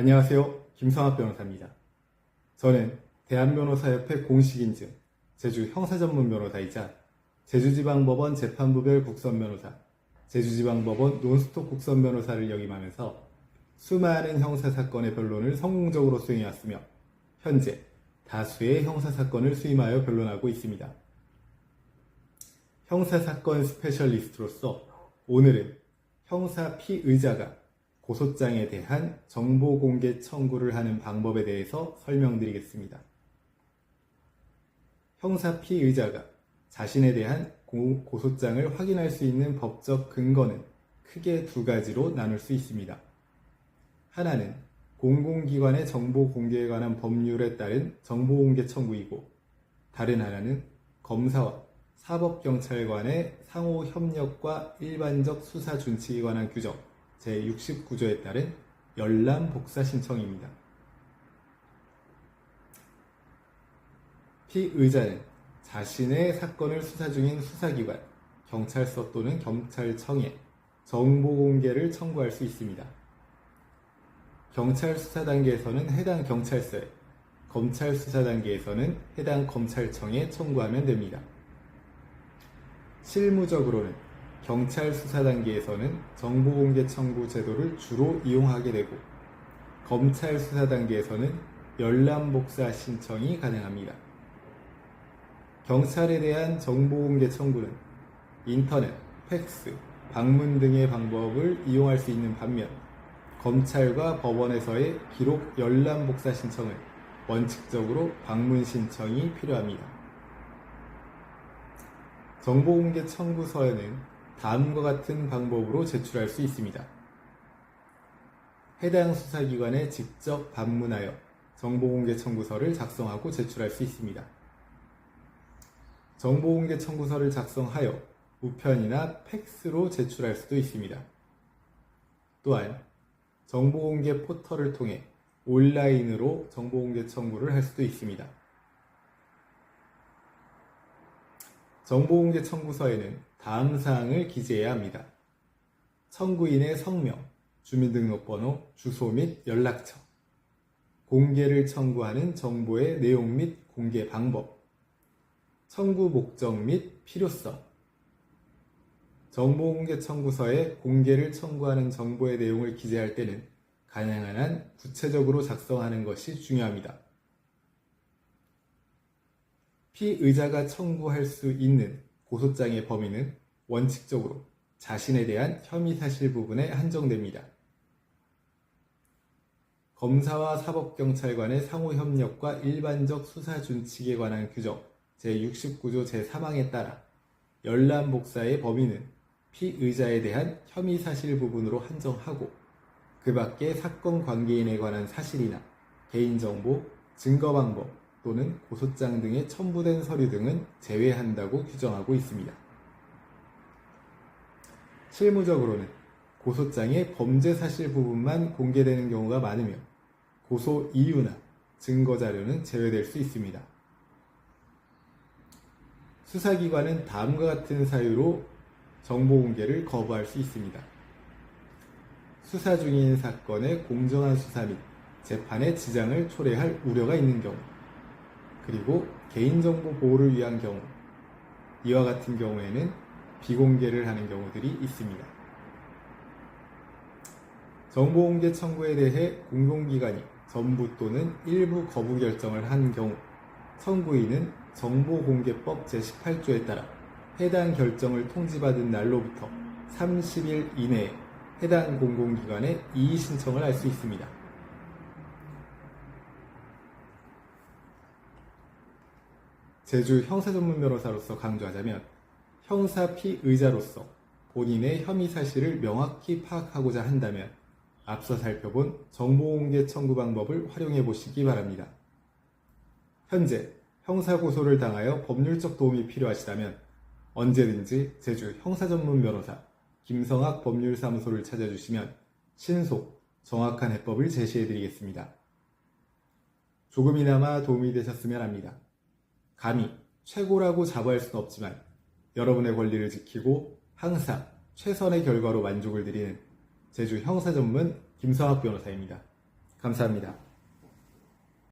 안녕하세요. 김성학 변호사입니다. 저는 대한변호사협회 공식인증 제주 형사전문 변호사이자 제주지방법원 재판부별 국선변호사, 제주지방법원 논스톱 국선변호사를 역임하면서 수많은 형사사건의 변론을 성공적으로 수행해왔으며 현재 다수의 형사사건을 수임하여 변론하고 있습니다. 형사사건 스페셜리스트로서 오늘은 형사 피의자가 고소장에 대한 정보 공개 청구를 하는 방법에 대해서 설명드리겠습니다. 형사 피의자가 자신에 대한 고- 고소장을 확인할 수 있는 법적 근거는 크게 두 가지로 나눌 수 있습니다. 하나는 공공기관의 정보 공개에 관한 법률에 따른 정보 공개 청구이고, 다른 하나는 검사와 사법경찰관의 상호 협력과 일반적 수사 준칙에 관한 규정 제69조에 따른 열람 복사 신청입니다. 피의자는 자신의 사건을 수사 중인 수사기관, 경찰서 또는 경찰청에 정보 공개를 청구할 수 있습니다. 경찰 수사 단계에서는 해당 경찰서에, 검찰 수사 단계에서는 해당 검찰청에 청구하면 됩니다. 실무적으로는 경찰 수사 단계에서는 정보 공개 청구 제도를 주로 이용하게 되고 검찰 수사 단계에서는 열람 복사 신청이 가능합니다. 경찰에 대한 정보 공개 청구는 인터넷, 팩스, 방문 등의 방법을 이용할 수 있는 반면 검찰과 법원에서의 기록 열람 복사 신청은 원칙적으로 방문 신청이 필요합니다. 정보공개 청구서에는 다음과 같은 방법으로 제출할 수 있습니다. 해당 수사기관에 직접 방문하여 정보공개 청구서를 작성하고 제출할 수 있습니다. 정보공개 청구서를 작성하여 우편이나 팩스로 제출할 수도 있습니다. 또한 정보공개 포털을 통해 온라인으로 정보공개 청구를 할 수도 있습니다. 정보공개 청구서에는 다음 사항을 기재해야 합니다. 청구인의 성명, 주민등록번호, 주소 및 연락처, 공개를 청구하는 정보의 내용 및 공개 방법, 청구 목적 및 필요성, 정보공개 청구서에 공개를 청구하는 정보의 내용을 기재할 때는 가능한 한 구체적으로 작성하는 것이 중요합니다. 피의자가 청구할 수 있는 고소장의 범위는 원칙적으로 자신에 대한 혐의 사실 부분에 한정됩니다. 검사와 사법경찰관의 상호 협력과 일반적 수사 준칙에 관한 규정 제69조 제3항에 따라 열람 복사의 범위는 피의자에 대한 혐의 사실 부분으로 한정하고 그 밖의 사건 관계인에 관한 사실이나 개인정보, 증거 방법 또는 고소장 등에 첨부된 서류 등은 제외한다고 규정하고 있습니다. 실무적으로는 고소장의 범죄 사실 부분만 공개되는 경우가 많으며 고소 이유나 증거 자료는 제외될 수 있습니다. 수사기관은 다음과 같은 사유로 정보 공개를 거부할 수 있습니다. 수사 중인 사건의 공정한 수사 및 재판에 지장을 초래할 우려가 있는 경우, 그리고 개인정보 보호를 위한 경우, 이와 같은 경우에는 비공개를 하는 경우들이 있습니다. 정보공개 청구에 대해 공공기관이 전부 또는 일부 거부 결정을 한 경우, 청구인은 정보공개법 제18조에 따라 해당 결정을 통지받은 날로부터 30일 이내에 해당 공공기관에 이의 신청을 할 수 있습니다. 제주 형사 전문 변호사로서 강조하자면 형사 피의자로서 본인의 혐의 사실을 명확히 파악하고자 한다면 앞서 살펴본 정보공개 청구 방법을 활용해 보시기 바랍니다. 현재 형사 고소를 당하여 법률적 도움이 필요하시다면 언제든지 제주 형사 전문 변호사 김성학 법률사무소를 찾아주시면 신속, 정확한 해법을 제시해 드리겠습니다. 조금이나마 도움이 되셨으면 합니다. 감히 최고라고 자부할 수는 없지만 여러분의 권리를 지키고 항상 최선의 결과로 만족을 드리는 제주 형사 전문 김성학 변호사입니다. 감사합니다.